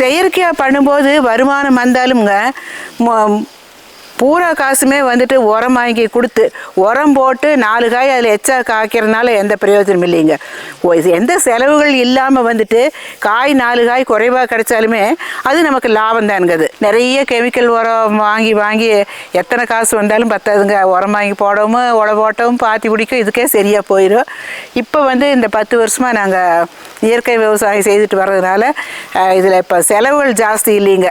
செயற்கையாக பண்ணும்போது வருமானம் வந்தாலுங்க மொ- பூரா காசுமே வந்துட்டு உரம் வாங்கி கொடுத்து உரம் போட்டு நாலு காய் அதில் எச்சா காய்க்கிறதுனால எந்த பிரயோஜனம் இல்லைங்க. ஓ, இது எந்த செலவுகள் இல்லாமல் வந்துட்டு காய் நாலு காய் குறைவாக கிடைச்சாலுமே அது நமக்கு லாபம் தானுங்க அது நிறைய கெமிக்கல் உரம் வாங்கி வாங்கி எத்தனை காசு வந்தாலும் பத்தாதுங்க. உரம் வாங்கி போடவும் உழ போட்டவும் பாத்தி பிடிக்கும் இதுக்கே சரியாக போயிடும் இப்போ வந்து இந்த பத்து வருஷமாக நாங்கள் இயற்கை விவசாயம் செய்துட்டு வர்றதுனால இதில் இப்போ செலவுகள் ஜாஸ்தி இல்லைங்க.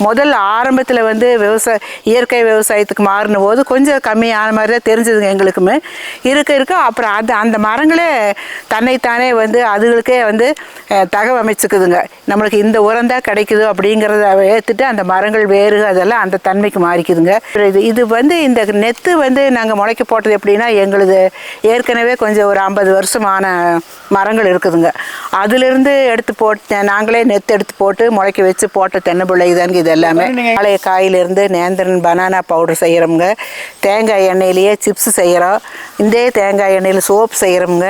முதல்ல ஆரம்பத்தில் வந்து விவசாய இயற்கை விவசாயத்துக்கு மாறின போது கொஞ்சம் கம்மியான மாதிரி தான் தெரிஞ்சதுங்க எங்களுக்குமே. இருக்க இருக்க அப்புறம் அது அந்த மரங்களே தன்னைத்தானே வந்து அதுகளுக்கே வந்து அஹ், தகவமைச்சுக்குதுங்க நம்மளுக்கு இந்த உரம் தான் கிடைக்குது அப்படிங்கிறத ஏற்றுட்டு அந்த மரங்கள் வேறு அதெல்லாம் அந்த தன்மைக்கு மாறிக்குதுங்க. இது இது வந்து இந்த நெத்து வந்து நாங்கள் முளைக்க போட்டது எப்படின்னா எங்களுது ஏற்கனவே கொஞ்சம் ஒரு ஐம்பது வருஷமான மரங்கள் இருக்குதுங்க. அதுலேருந்து எடுத்து போட்டு நாங்களே நெத்து எடுத்து போட்டு முளைக்க வச்சு போட்ட தென்னம்பிள்ளை தாங்க இது எல்லாமே பழைய காயிலிருந்து நேந்திரன் பனானா பவுடர் செய்கிறோமுங்க தேங்காய் எண்ணெயிலேயே சிப்ஸ் செய்கிறோம் இந்த தேங்காய் எண்ணெயில் சோப் செய்கிறோமுங்க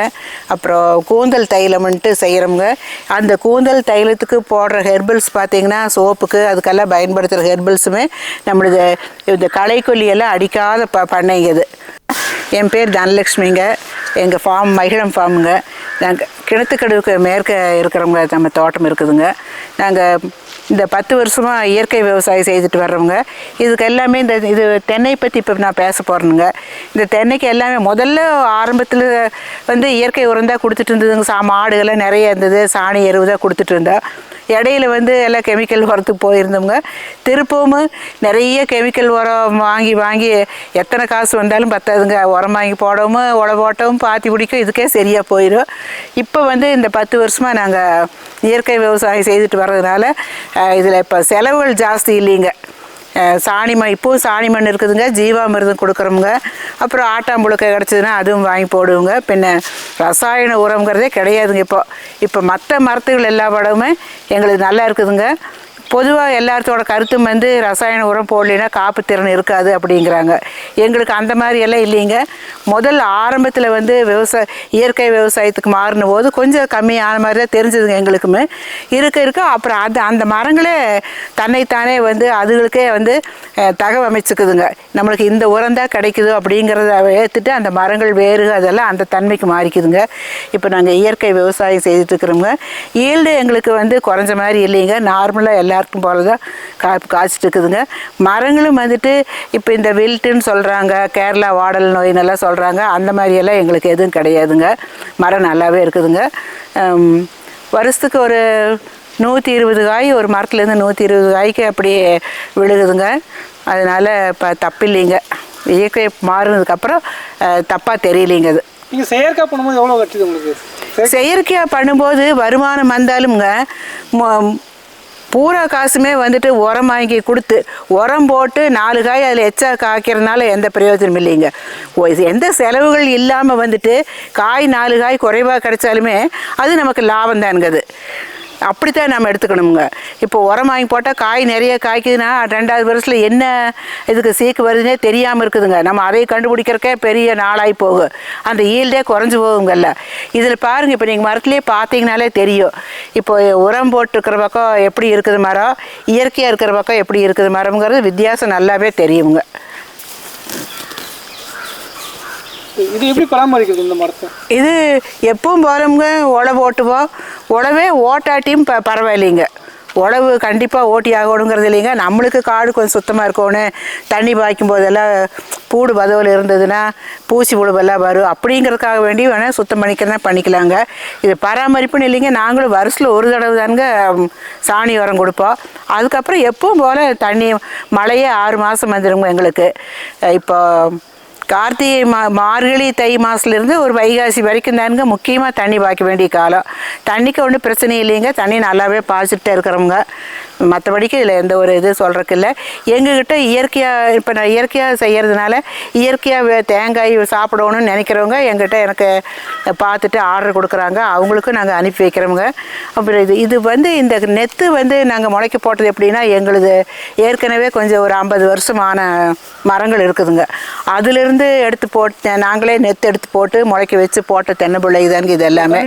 அப்புறம் கூந்தல் தைலம்ன்ட்டு செய்கிறோமுங்க அந்த கூந்தல் தைலத்துக்கு போடுற ஹெர்பல்ஸ் பார்த்தீங்கன்னா சோப்புக்கு அதுக்கெல்லாம் பயன்படுத்துகிற ஹெர்பல்ஸுமே நம்மளது இந்த களைக்கொல்லியெல்லாம் அடிக்காத ப பண்ணைங்க இது. என் பேர் தனலக்ஷ்மிங்க. எங்கள் ஃபார்ம் மகிழம் ஃபார்முங்க நாங்கள் கிணத்துக்கடுவுக்கு மேற்க இருக்கிறவங்க நம்ம தோட்டம் இருக்குதுங்க. நாங்கள் இந்த பத்து வருஷமாக இயற்கை விவசாயம் செய்துட்டு வர்றவங்க இதுக்கு எல்லாமே இந்த இது தென்னை பற்றி இப்போ நான் பேச போகிறேனுங்க இந்த தென்னைக்கு எல்லாமே முதல்ல ஆரம்பத்தில் வந்து இயற்கை உரம் தான் கொடுத்துட்டு இருந்ததுங்க. சா மாடுகள்லாம் நிறைய இருந்தது. சாணி எருவு தான் கொடுத்துட்டு இருந்தோம். இடையில வந்து எல்லாம் கெமிக்கல் உரத்துக்கு போயிருந்தவங்க திருப்பவும் நிறைய கெமிக்கல் உரம் வாங்கி வாங்கி எத்தனை காசு வந்தாலும் பத்தாதுங்க. உரம் வாங்கி போடவும் உழ போட்டவும் பாத்தி பிடிக்கும். இதுக்கே சரியாக போயிடும் இப்போ இப்போ வந்து இந்த பத்து வருஷமாக நாங்கள் இயற்கை விவசாயம் செய்துட்டு வர்றதுனால இதில் இப்போ செலவுகள் ஜாஸ்தி இல்லைங்க. சாணி மண் இப்போவும் சாணி மண் இருக்குதுங்க ஜீவாமிர்தம் கொடுக்குறோமுங்க. அப்புறம் ஆட்டாம்புழுக்கை கிடச்சிதுன்னா அதுவும் வாங்கி போடுவோங்க. பின்ன ரசாயன உரம்ங்கிறதே கிடையாதுங்க இப்போ. இப்போ மற்ற மரத்துகள் எல்லா படமுமே எங்களுக்கு நல்லா இருக்குதுங்க. பொதுவாக எல்லாத்தோட கருத்தும் வந்து ரசாயன உரம் போடலைன்னா காப்பு திறன் இருக்காது அப்படிங்கிறாங்க. எங்களுக்கு அந்த மாதிரி எல்லாம் இல்லைங்க. முதல்ல ஆரம்பத்தில் வந்து விவசாய இயற்கை விவசாயத்துக்கு மாறின போது கொஞ்சம் கம்மியான மாதிரி தான் தெரிஞ்சதுங்க எங்களுக்குமே. இருக்க இருக்க அப்புறம் அது அந்த மரங்களே தன்னைத்தானே வந்து அதுகளுக்கே வந்து அஹ், தகவமைச்சுக்குதுங்க நம்மளுக்கு இந்த உரம் தான் கிடைக்குது அப்படிங்கிறத ஏற்றுட்டு அந்த மரங்கள் வேறு அதெல்லாம் அந்த தன்மைக்கு மாறிக்குதுங்க. இப்போ நாங்கள் இயற்கை விவசாயம் செய்துட்டு இருக்கிறோங்க ஈல்டு எங்களுக்கு வந்து குறைஞ்ச மாதிரி இல்லைங்க. நார்மலாக எல்லாருக்கும் போல தான் கா காய்ச்சிட்டு இருக்குதுங்க மரங்களும் வந்துட்டு இப்போ இந்த வில்ட்டுன்னு சொல்கிறாங்க கேரளா வாடல் நோயினெல்லாம் சொல்கிறாங்க அந்த மாதிரியெல்லாம் எங்களுக்கு எதுவும் கிடையாதுங்க. மரம் நல்லாவே இருக்குதுங்க. வருஷத்துக்கு ஒரு நூற்றி இருபது காய் ஒரு மரத்துலேருந்து நூற்றி இருபது காய்க்கு அப்படியே விழுகுதுங்க. அதனால் இப்போ தப்பில்லைங்க. இயற்கை மாறினதுக்கப்புறம் தப்பாக தெரியலைங்க அது. நீங்கள் செயற்கை பண்ணும்போது எவ்வளோ கட்டுது உங்களுக்கு? செயற்கை- செயற்கையாக பண்ணும்போது வருமானம் வந்தாலுங்க மொ- பூரா காசுமே வந்துட்டு உரம் வாங்கி கொடுத்து உரம் போட்டு நாலு காய் அதில் எச்சா காய்க்கிறதுனால எந்த பிரயோஜனம் இல்லைங்க. ஓ, இது எந்த செலவுகள் இல்லாமல் வந்துட்டு காய் நாலு காய் குறைவாக கிடைச்சாலுமே அது நமக்கு லாபம் தானுங்க அது. அப்படித்தான் நம்ம எடுத்துக்கணுங்க இப்போ உரம் வாங்கி போட்டால் காய் நிறைய காய்க்குதுன்னா ரெண்டாவது வருஷத்தில் என்ன இதுக்கு சீக்கு வருதுன்னே தெரியாமல் இருக்குதுங்க. நம்ம அதை கண்டுபிடிக்கிறக்கே பெரிய நாளாகி போகும் அந்த ஈல்டே குறைஞ்சு போகுங்கல்ல. இதில் பாருங்கள் இப்போ நீங்கள் மரத்துலேயே பார்த்தீங்கனாலே தெரியும். இப்போ உரம் போட்டுருக்கிற பக்கம் எப்படி இருக்குது மரம்? இயற்கையாக இருக்கிற பக்கம் எப்படி இருக்குது மரம்ங்கிறது வித்தியாசம் நல்லாவே தெரியுங்க. இது எப்படி பராமரிக்கிறது இந்த மரத்தை? இது எப்பவும் போகிறவங்க உழவு ஓட்டுவோம் உழவே ஓட்டாட்டியும் ப பரவாயில்லைங்க. உழவு கண்டிப்பாக ஓட்டி ஆகணுங்கிறது இல்லைங்க. நம்மளுக்கு காடு கொஞ்சம் சுத்தமாக இருக்கணும் தண்ணி பாய்க்கும் போதெல்லாம் பூடு பதவில் இருந்ததுன்னா பூச்சி புழுவெல்லாம் வரும். அப்படிங்கிறதுக்காக வேண்டி வேணால் சுத்தம் பண்ணிக்கிறதா பண்ணிக்கலாங்க. இது பராமரிப்புன்னு இல்லைங்க. நாங்களும் வருஷத்தில் ஒரு தடவை தானுங்க சாணி உரம் கொடுப்போம். அதுக்கப்புறம் எப்பவும் போல் தண்ணி மழையே ஆறு மாதம் வந்துடுங்க எங்களுக்கு. இப்போ கார்த்திகை மா மார்கழி தை மாதத்துலேருந்து ஒரு வைகாசி வரைக்கும் தானுங்க. முக்கியமாக தண்ணி பாய்க்க வேண்டிய காலம். தண்ணிக்கு ஒன்றும் பிரச்சனை இல்லைங்க. தண்ணி நல்லாவே பாய்ச்சிட்டே இருக்கிறவங்க. மற்றபடிக்கு இதில் எந்த ஒரு இது சொல்கிறக்கு இல்லை. எங்ககிட்ட இயற்கையாக இப்போ நான் இயற்கையாக செய்கிறதுனால இயற்கையாக தேங்காய் சாப்பிடணும்னு நினைக்கிறவங்க எங்கிட்ட எனக்கு பார்த்துட்டு ஆர்டர் கொடுக்குறாங்க. அவங்களுக்கும் நாங்கள் அனுப்பி வைக்கிறோங்க அப்புறம் இது இது வந்து இந்த நெத்து வந்து நாங்கள் முளைக்க போட்டது எப்படின்னா எங்களுது ஏற்கனவே கொஞ்சம் ஒரு ஐம்பது வருஷமான மரங்கள் இருக்குதுங்க. அதிலிருந்து எடுத்து போட்டு நாங்களே நெத்து எடுத்து போட்டு முளைக்க வச்சு போட்ட தென்னம்பிள்ளை தாங்க இது எல்லாமே.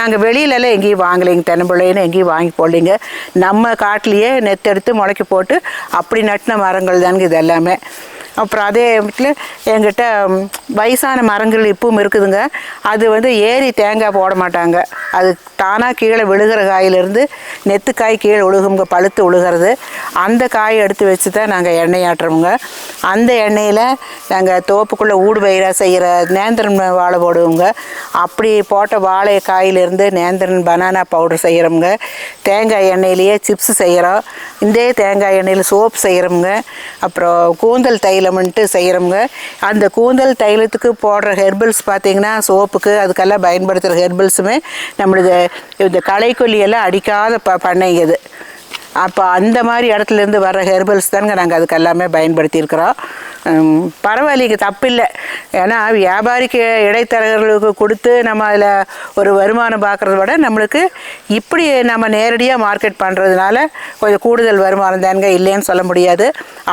நாங்கள் வெளியிலலாம் எங்கேயும் வாங்கலைங்க. தென்னம்பிள்ளைன்னு எங்கேயும் வாங்கி போடலைங்க. நம்ம காட்டிலேயே நெத்தெடுத்து முளைக்கி போட்டு அப்படி நட்டின மரங்கள் தானுங்க இது எல்லாமே. அப்புறம் அதே வீட்டில் எங்கிட்ட வயசான மரங்கள் இப்பவும் இருக்குதுங்க. அது வந்து ஏறி தேங்காய் போட மாட்டாங்க. அது தானாக கீழே விழுகிற காயிலிருந்து நெத்துக்காய் கீழே ஒழுகுங்க பழுத்து ஒழுகிறது. அந்த காயை எடுத்து வச்சு தான் நாங்கள் எண்ணெய் ஆட்டுறோமுங்க. அந்த எண்ணெயில் நாங்கள் தோப்புக்குள்ளே ஊடு பயிராக செய்கிற நேந்திரன் வாழை போடுவோங்க. அப்படி போட்ட வாழை காயிலிருந்து நேந்திரன் பனானா பவுடர் செய்கிறோமுங்க தேங்காய் எண்ணெயிலேயே சிப்ஸ் செய்கிறோம் இந்த தேங்காய் எண்ணெயில் சோப் செய்கிறோமுங்க அப்புறம் கூந்தல் தைலம்ன்ட்டு செய்கிறோமுங்க அந்த கூந்தல் தைலத்துக்கு போடுற ஹெர்பல்ஸ் பார்த்தீங்கன்னா சோப்புக்கு அதுக்கெல்லாம் பயன்படுத்துகிற ஹெர்பல்ஸுமே நம்மளுக்கு இந்த களைக்கொல்லியெல்லாம் அடிக்காத ப பண்ணைங்க இது. அப்போ அந்த மாதிரி இடத்துலேருந்து வர ஹெர்பல்ஸ் தாங்க நாங்கள் அதுக்கு எல்லாமே பயன்படுத்தியிருக்கிறோம். பரவாயில்லைங்க தப்பில்லை. ஏன்னா வியாபாரிக்கு இடைத்தரகர்களுக்கு கொடுத்து நம்ம அதில் ஒரு வருமானம் பார்க்குறத விட நம்மளுக்கு இப்படி நம்ம நேரடியாக மார்க்கெட் பண்ணுறதுனால கொஞ்சம் கூடுதல் வருமானம் தானுங்க இல்லைன்னு சொல்ல முடியாது.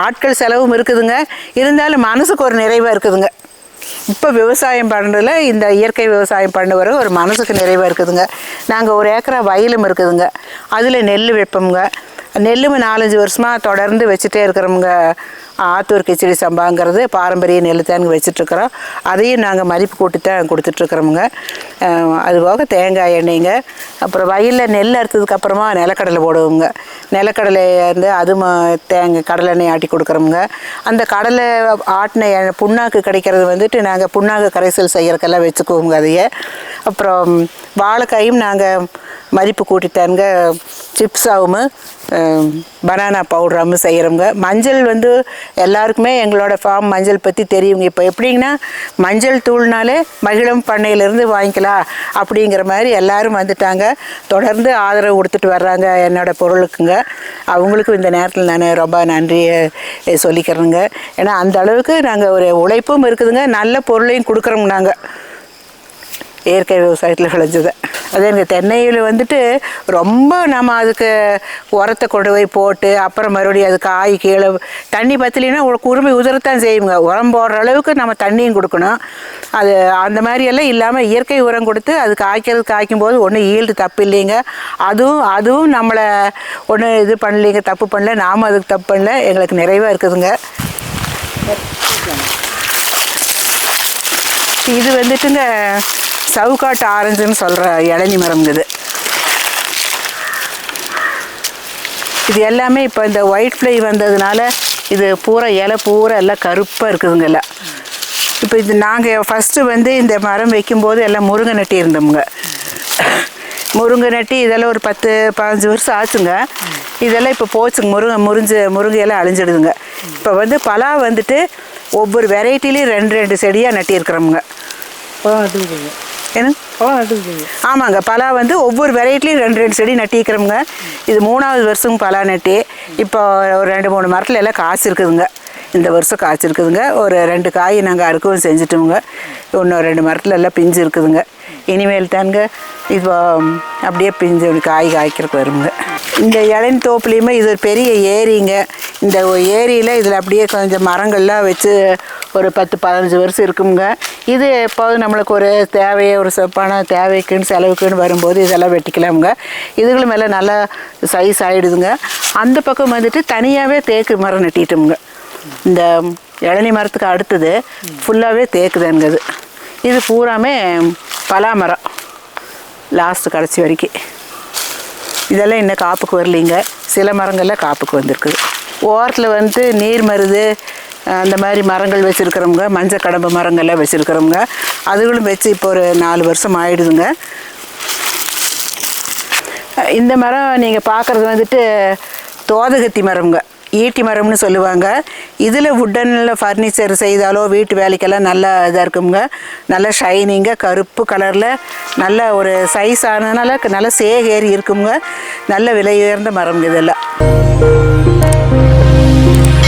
ஆட்கள் செலவும் இருக்குதுங்க. இருந்தாலும் மனசுக்கு ஒரு நிறைவாக இருக்குதுங்க. இப்போ விவசாயம் பண்ணுறதுல இந்த இயற்கை விவசாயம் பண்ணுற ஒரு மனசுக்கு நிறைவாக இருக்குதுங்க. நாங்கள் ஒரு ஏக்கரா வயலும் இருக்குதுங்க. அதில் நெல் வைப்போமுங்க நெல்லும் நாலஞ்சு வருஷமாக தொடர்ந்து வச்சுட்டே இருக்கிறோமுங்க. ஆத்தூர் கிச்சடி சம்பாங்கிறது பாரம்பரிய நெல் தாங்க வச்சிட்ருக்குறோம். அதையும் நாங்கள் மதிப்பு கூட்டி தான் கொடுத்துட்ருக்குறோமுங்க அதுபோக தேங்காய் எண்ணெய்ங்க. அப்புறம் வயலில் நெல் அறுத்ததுக்கப்புறமா நிலக்கடலை போடுவோங்க நிலக்கடலை வந்து அது தேங்காய் கடலை எண்ணெய் ஆட்டி கொடுக்குறோமுங்க. அந்த கடலை ஆட்டின புண்ணாக்கு கிடைக்கிறது வந்துட்டு நாங்கள் புண்ணாக்கு கரைசல் செய்கிறக்கெல்லாம் வச்சுக்குவோங்க அதையே. அப்புறம் வாழைக்காயும் நாங்கள் மதிப்பு கூட்டித்தாங்க சிப்ஸாகவும் பனானா பவுடராகவும் செய்கிறோங்க மஞ்சள் வந்து எல்லாருக்குமே எங்களோட ஃபார்ம் மஞ்சள் பற்றி தெரியுங்க. இப்போ எப்படிங்கன்னா மஞ்சள் தூள்னாலே மகிழம் பண்ணையிலேருந்து வாங்கிக்கலாம் அப்படிங்கிற மாதிரி எல்லாரும் வந்துட்டாங்க. தொடர்ந்து ஆதரவு கொடுத்துட்டு வர்றாங்க என்னோடய பொருளுக்குங்க. அவங்களுக்கும் இந்த நேரத்தில் நான் ரொம்ப நன்றியை சொல்லிக்கிறேங்க. ஏன்னா அந்த அளவுக்கு நாங்கள் ஒரு உழைப்பும் இருக்குதுங்க. நல்ல பொருளையும் கொடுக்குறோம் நாங்கள் இயற்கை விவசாயத்தில் விளைஞ்சதை. அது எனக்கு தென்னையில் வந்துட்டு ரொம்ப நம்ம அதுக்கு உரத்தை கொண்டு போய் போட்டு அப்புறம் மறுபடியும் அது காய் கீழே தண்ணி பத்தலைன்னா ஒரு குருமை உதிரத்தான் செய்யுங்க. உரம் போடுற அளவுக்கு நம்ம தண்ணியும் கொடுக்கணும். அது அந்த மாதிரி எல்லாம் இல்லாமல் இயற்கை உரம் கொடுத்து அது காய்க்கிறது காய்க்கும் போது ஒன்றும் ஈல்டு தப்பு இல்லைங்க. அதுவும் அதுவும் நம்மளை ஒன்றும் இது பண்ணலைங்க தப்பு பண்ணல நாம அதுக்கு தப்பு பண்ணல எங்களுக்கு நிறைவாக இருக்குதுங்க. இது வந்துட்டுங்க சவுக்காட்டு ஆரஞ்சுன்னு சொல்கிற இளநி மரம்ங்குது இது. எல்லாமே இப்போ இந்த ஒயிட் ஃப்ளை வந்ததுனால இது பூரா இலை பூரா எல்லாம் கருப்பாக இருக்குதுங்க எல்லாம். இப்போ இது நாங்கள் ஃபஸ்ட்டு வந்து இந்த மரம் வைக்கும்போது எல்லாம் முருங்கை நட்டி இருந்தோமுங்க. முருங்கை நட்டி இதெல்லாம் ஒரு பத்து பதினஞ்சு வருஷம் ஆச்சுங்க. இதெல்லாம் இப்போ போச்சுங்க முருங்கை முறிஞ்சு முருங்கையெல்லாம் அழிஞ்சிடுதுங்க. இப்போ வந்து பலா வந்துட்டு ஒவ்வொரு வெரைட்டிலையும் ரெண்டு ரெண்டு செடியாக நட்டியிருக்கிறோமுங்க பழம் பழம் நட்டுருக்கீங்க ஆமாங்க பலா வந்து ஒவ்வொரு வெரைட்டிலையும் ரெண்டு ரெண்டு செடி நட்டிக்கிறோமுங்க இது மூணாவது வருஷம் பலா நட்டி இப்போ ஒரு ரெண்டு மூணு மரத்தில் எல்லாம் காசு இருக்குதுங்க. இந்த வருஷம் காய்ச்சி இருக்குதுங்க. ஒரு ரெண்டு காய் நாங்கள் அறுக்கவும் செஞ்சுட்டோமுங்க. இன்னும் ரெண்டு மரத்தில் எல்லாம் பிஞ்சு இருக்குதுங்க. இனிமேல் தானுங்க இப்போ அப்படியே பிஞ்சு காய் காய்க்கிறதுக்கு வருங்க. இந்த இளநி தோப்புலேயுமே இது ஒரு பெரிய ஏரிங்க. இந்த ஏரியில் இதில் அப்படியே கொஞ்சம் மரங்கள்லாம் வச்சு ஒரு பத்து பதினஞ்சு வருஷம் இருக்குங்க. இது எப்போது நம்மளுக்கு ஒரு தேவையை ஒரு சிறப்பான பணம் தேவைக்குன்னு செலவுக்குன்னு வரும்போது இதெல்லாம் வெட்டிக்கலாமுங்க. இதுகளும் எல்லாம் நல்லா சைஸ் ஆகிடுதுங்க அந்த பக்கம் வந்துட்டு தனியாகவே தேக்கு மரம் நட்டிட்டோமுங்க. இந்த இளநி மரத்துக்கு அடுத்தது ஃபுல்லாகவே தேக்குதானுங்க அது. இது பூராமே பலா மரம் லாஸ்ட்டு கடைசி வரைக்கும். இதெல்லாம் இன்னும் காப்புக்கு வரலைங்க. சில மரங்கள்லாம் காப்புக்கு வந்திருக்குது. ஓரத்தில் வந்து நீர் மருது அந்த மாதிரி மரங்கள் வச்சுருக்கிறவங்க மஞ்சள் கடம்பு மரங்கள்லாம் வச்சுருக்கிறவங்க அதுகளும் வச்சு இப்போ ஒரு நாலு வருஷம் ஆயிடுதுங்க. இந்த மரம் நீங்கள் பார்க்குறது வந்துட்டு தோதகத்தி மரம்ங்க. ஈட்டி மரம்னு சொல்லுவாங்க. இதில் வுட்டனில் ஃபர்னிச்சர் செய்தாலோ வீட்டு வேலைக்கெல்லாம் நல்லா இதாக இருக்குங்க. நல்ல ஷைனிங்காக கருப்பு கலரில் நல்ல ஒரு சைஸ் ஆனதுனால நல்ல சேகேறி இருக்குங்க. நல்ல விலை உயர்ந்த மரம் இதெல்லாம்